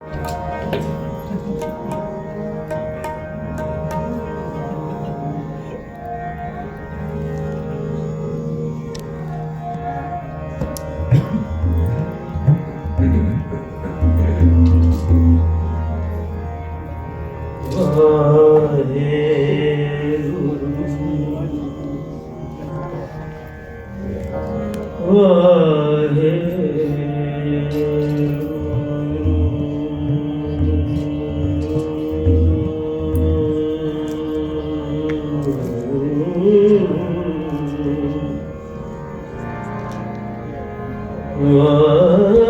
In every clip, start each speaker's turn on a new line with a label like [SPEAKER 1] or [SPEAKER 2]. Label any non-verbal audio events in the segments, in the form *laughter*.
[SPEAKER 1] Thank *laughs* you. আমার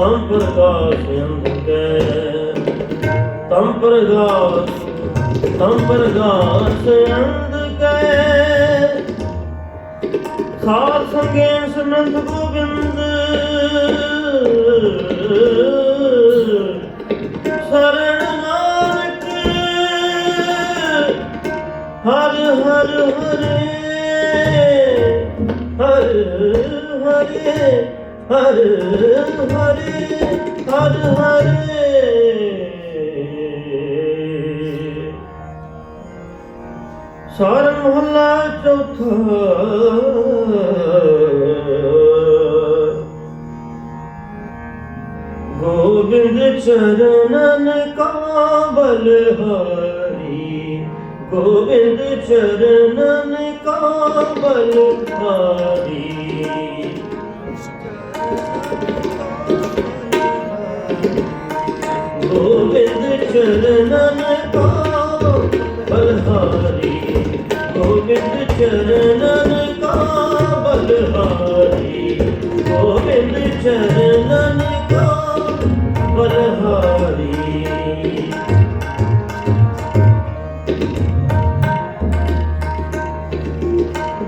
[SPEAKER 1] ਤਮ ਪ੍ਰਕਾਸ਼ ਅੰਧਕੈ ਤਮ ਪ੍ਰਕਾਸ਼ ਤਮ ਪ੍ਰਕਾਸ਼ ਅੰਧਕੈ ਸਾਧ ਸੰਗੇਨ ਸਮੰਤ ਗੋਬਿੰਦ ਸਰਣ ਨਾਨਕ ਹਰ ਹਰ ਹਰੇ ਹਰ ਹਰੇ ਹਰ ਹਰੇ ਹਰ ਹਰੇ ਸਾਰ ਮਹੱਲਾ ਚੌਥਾ ਗੋਬਿੰਦ ਚਰਨਨ ਕਾਬਲ ਬਲਹਾਰੀ ਗੋਬਿੰਦ ਚਰਨਨ ਕਾਬਲ ਬਲਹਾਰੀ ਗੋਬਿੰਦ ਚਰਨਨ ਕਾ ਬਲਹਾਰੀ। ਗੋਬਿੰਦ ਚਰਨਨ ਕਾ ਬਲਹਾਰੀ। ਗੋਬਿੰਦ ਚਰਨਨ ਕਾ ਬਲਹਾਰੀ।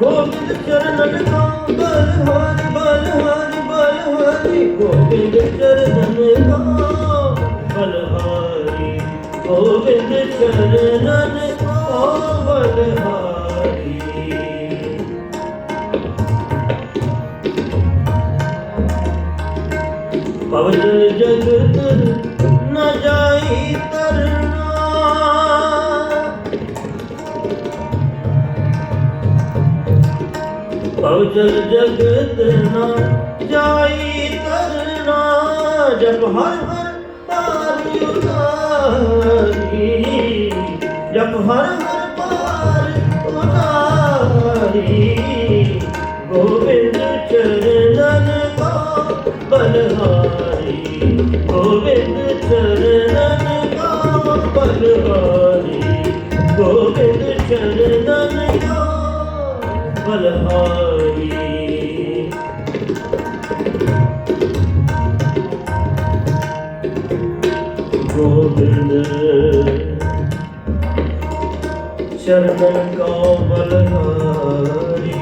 [SPEAKER 1] ਗੋਬਿੰਦ ਚਰਨਨ ਕਾ ਬਲਹਾਰੀ। ਗੋਬਿੰਦ ਚਰਨਨ ਕਾ ਬਲਹਾਰੀ ਗੋਬਿੰਦ ਚਰਨਨ ਕਾ ਬਲਹਾਰੀ ਪਵਨ ਜਗਤ ਨ ਜਾਈ ਤਰਨਾ ਪਵਜਲ ਜਗਤ ਨ ਜਾਈ ਜਬ ਹਰ ਹਰ ਪਾਰ ਉਤਾਰੀ ਜਬ ਹਰ ਹਰ ਪਾਰ ਉਤਾਰੀ, ਗੋਬਿੰਦ ਚਰਨਨ ਕਾ ਬਲਹਾਰੀ, ਗੋਬਿੰਦ ਚਰਨਨ ਕਾ ਬਲਹਾਰੀ, ਗੋਬਿੰਦ ਚਰਨਨ ਕਾ ਬਲਹਾਰੀ। ਗੋਬਿੰਦ ਚਰਨਨ ਕਾ ਬਲਹਾਰੀ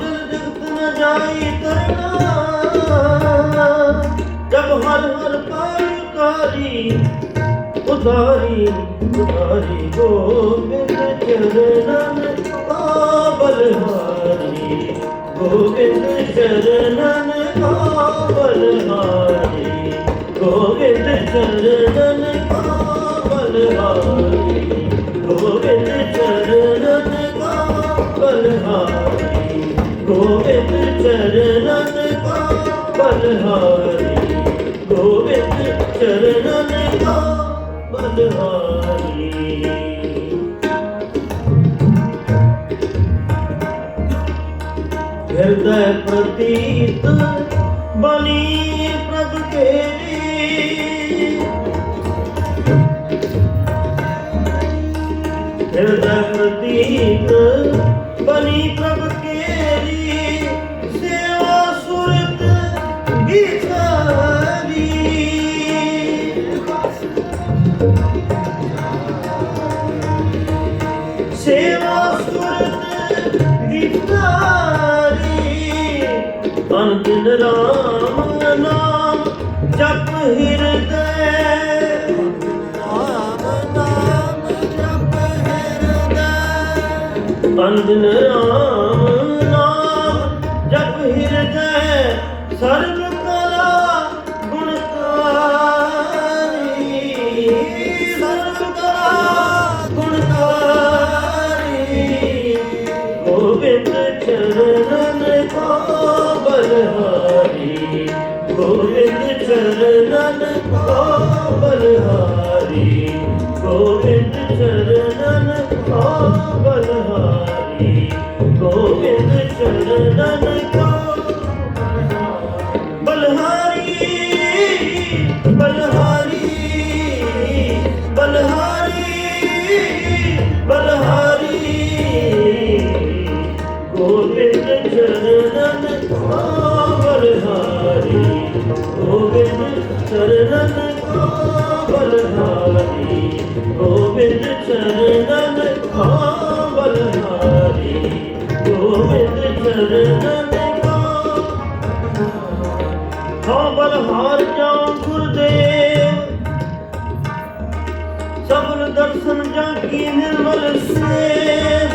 [SPEAKER 1] ਜਗਤ ਨ ਜਾਈ ਕਰਨਾ, ਜਬ ਹਰ ਹਰ ਪਾਰ ਉਤਾਰੀ ਉਤਾਰੀ ਗੋਬਿੰਦ ਚਰਨਨ ਕਾ ਬਲਹਾਰੀ ਗੋਬਿੰਦ ਚਰਨਨ ਕਾ ਬਲਹਾਰੀ ਗੋਬਿੰਦ ਚਰਨਨ ਕਾ ਬਲਹਾਰੀ ਗੋਬਿੰਦ ਚਰਨਨ ਕਾ ਬਲਹਾਰੀ ਗੋਬਿੰਦ ਚਰਨਨ ਕਾ ਬਲਹਾਰੀ ਗੋਬਿੰਦ ਚਰਨਨ ਕਾ ਬਲਹਾਰੀ ਹਿਰਦੈ ਪ੍ਰਤੀਤ ਬਲੀ ਪ੍ਰਭ ਹਿਰਦੈ ਪ੍ਰਤੀਤ ਬਲੀ ਅੰਦਨ ਰਾਮ ਨਾਮ ਜਪ ਹਿਰਦੈ ਸਰਬ ਗੋਬਿੰਦ ਚਰਨਨ ਕੋ ਬਲਹਾਰੀ ਗੋਬਿੰਦ ਚਰਨਨ ਕੋ ਬਲਹਾਰੀ ਗੋਬਿੰਦ ਚਰਨਨ ਕੋ ਬਲਹਾਰੀ ਗੋਬਿੰਦ ਚਰਨਨ ਕੋ ਹਾਂ ਬਲਹਾਰ ਗੁਰਦੇਵ ਸਬਰ ਦਰਸ਼ਨ ਜਾਂ ਕੀ ਨਿਰਮਲ ਸੇਵ?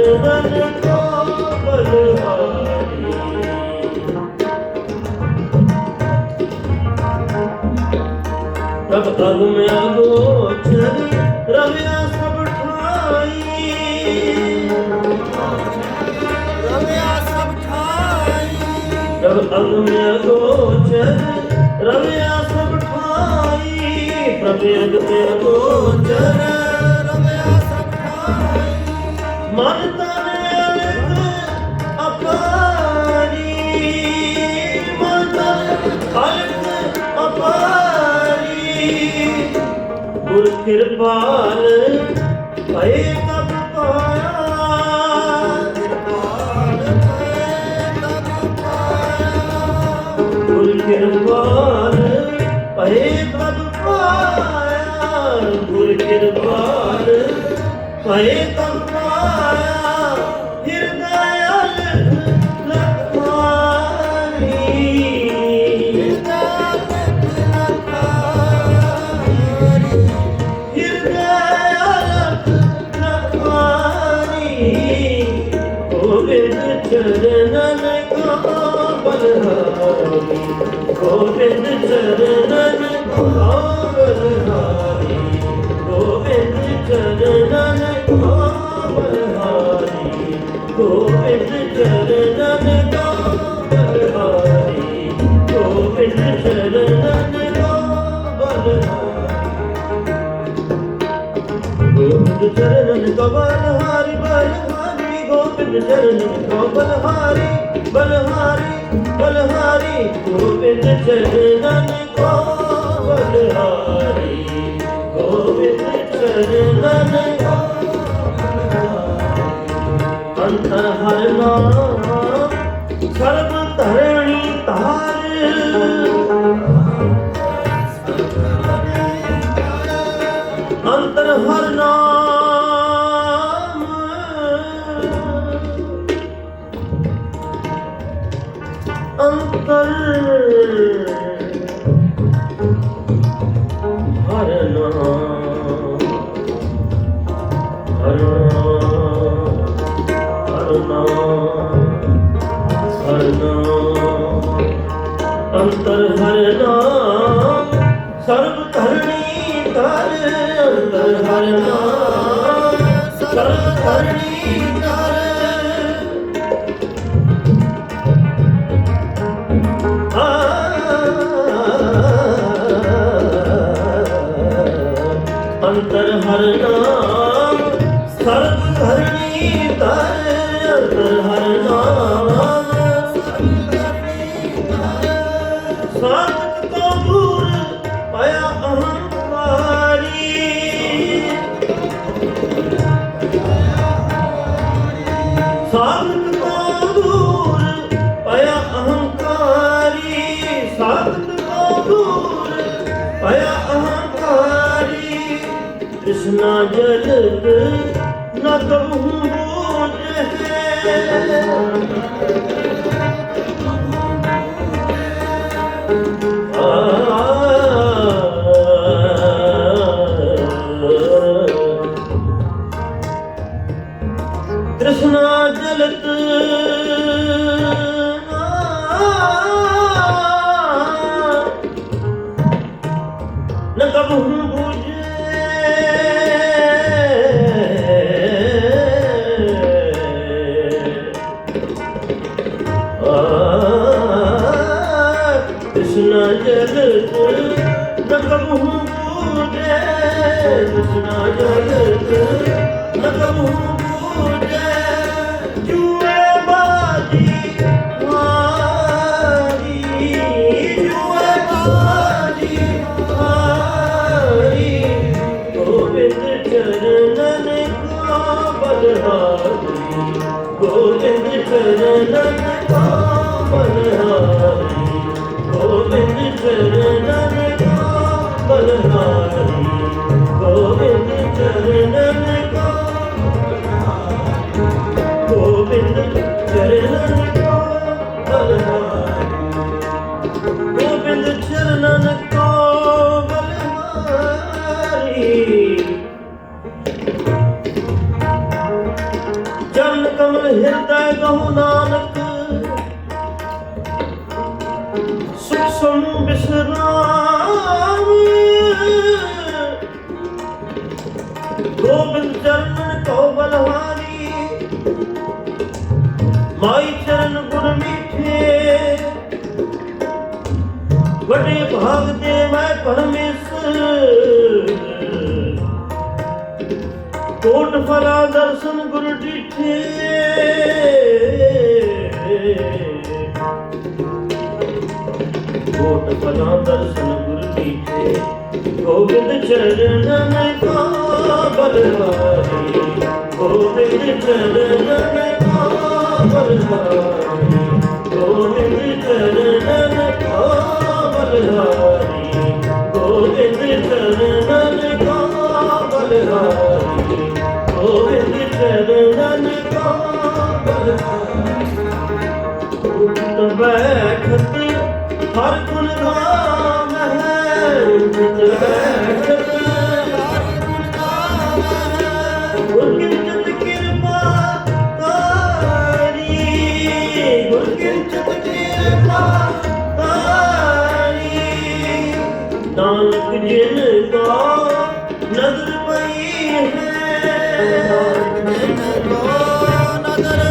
[SPEAKER 1] ਚਰਨਨ ਕੋ ਬਲਹਾਰੀ ਅਗੋਚਰ ਰਵਿਆ ਸਭ ਠਾਈ। ਰਵਿਆ ਸਭ ਠਾਈ। ਪ੍ਰਭ ਅਗਮ ਅਗੋਚਰ ਰਵਿਆ ਸਭ ਠਾਈ। ਪ੍ਰਭ ਅਗਮ ਅਗੋਚਰ ਕਿਰਪਾਲ ਭਏ ਤਬ ਪਾਇਆ ਕਿਰਪਾਲ ਭਏ ਤਬ ਪਾਇਆ ਗੁਰ ਕਿਰਪਾਲ ਭਏ ਤਬ ਪਾਇਆ ਗੁਰ ਕਿਰਪਾਲ ਭਏ ਤਬ ਪਾਇਆ ਚਰਨ ਕੋ ਬਲਹਾਰੀ ਬਲਹਾਰੀ ਗੋਬਿੰਦ ਚਰਨ ਕੋ ਬਲਹਾਰੀ ਬਲਹਾਰੀ ਬਲਹਾਰੀ ਗੋਬਿੰਦ ਚਰਨ ਕੋ ਬਲਹਾਰੀ ਗੋਬਿੰਦ ਚਰਨ ਕੋ ਅੰਤਰ ਹਰ ਨਾਮ ਸਰਬ ਧਰਣੀ ਅੰਤਰ ਹਰ ਨਾਮ ਕਰਨਾ ਸਰਵ ਕਰਨਾ ਹਿਰਦੈ ਗਹੁ ਨਾਨਕ ਸੁਖ ਸਮ ਬਿਸਰਾਮ ਗੋਬਿੰਦ ਚਰਨ ਕੋ ਬਲਵਾਨ ਮਾਈ ਚਰਨ ਗੁਣ ਮਿੱਠੇ। ਵੱਡੇ ਭਾਗ ਦੇ ਮੈਂ ਪਰਮੇਸ਼ਰ ਕੋਟ ਫਰਾ ਦਰਸ਼ਨ ਗੁਰ ਡਿਠੇ ਕੋਟ ਫਰਾ ਦਰਸ਼ਨ ਗੁਰ ਡਿਠੇ ਗੋਬਿੰਦ ਚਰਨ ਮੈਂ ਕਾ ਬਲਵਾਰੀ। ਗੋਬਿੰਦ ਚਰਨ ਮੈਂ ਕਾ Oh, ਨਾਨਕ ਜਿਨ ਕੋ ਨਦਰ ਪਈ ਹੈ। ਨਾਨਕ ਜਿਨ ਕੋ ਨਦਰ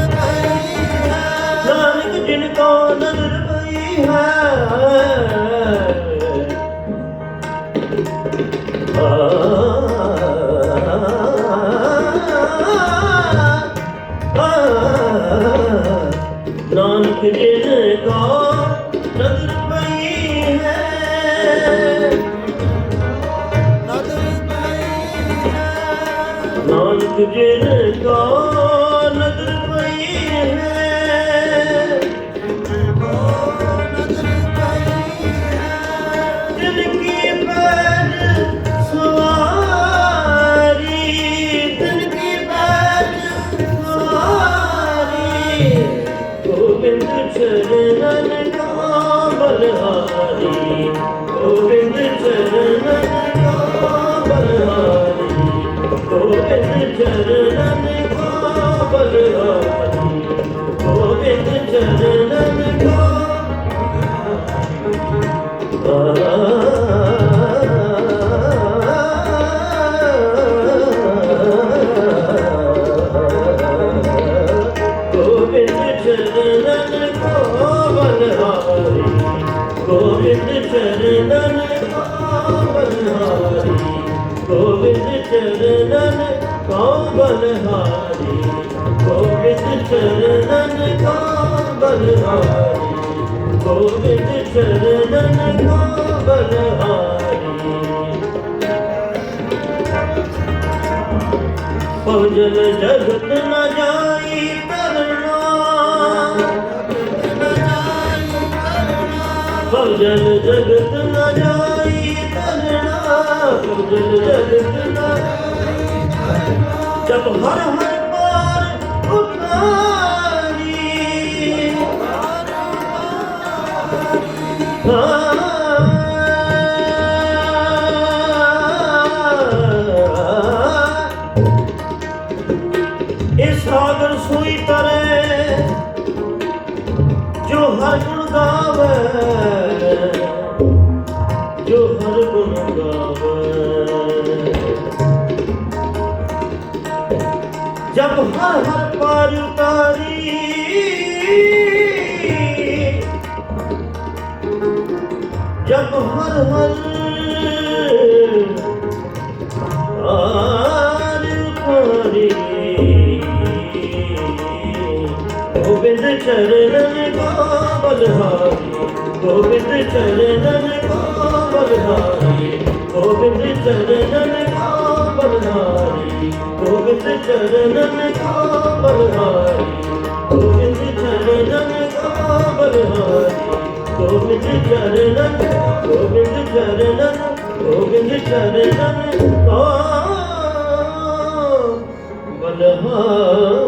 [SPEAKER 1] Let's. Govind Charanan Kaun Balhari Govind Charanan Kaun Balhari Gobind ਚਰਨਨ ਕੋ ਬਲਹਾਰੀ ਗੋਬਿੰਦ ਚਰਨਨ ਕੋ ਬਲਹਾਰੀ ਭਜਨ ਜਗਤ ਨ ਜਾਈ ਕਰਨਾ ਭਜਨ ਜਗਤ ਨ ਜਾਈ ਕਰਨਾ ਭਜਨ ਜਗਤ ਨ ਜਬ ਹਰ ਹਰ ਉਤਾਰੀ ਗੋਬਿੰਦ ਚਰਨ ਕੋ ਬਲਹਾਰੀ ਗੋਬਿੰਦ ਚਰਨ ਕੋ ਬਲਹਾਰੀ ਗੋਬਿੰਦ ਚਰਨ ਕੋ ਬਲਹਾਰੀ ਗੋਬਿੰਦ ਚਰਨ ਕੋ ਬਲਹਾਰੀ ਗੋਬਿੰਦ ਚਰਨ ਕੋ ਬਲਹਾਰੀ ਗੋਬਿੰਦ ਚਰਨ ਗੋਬਿੰਦ ਚਰਨ ਗੋਬਿੰਦ ਚਰਨ ਕੋ Oh.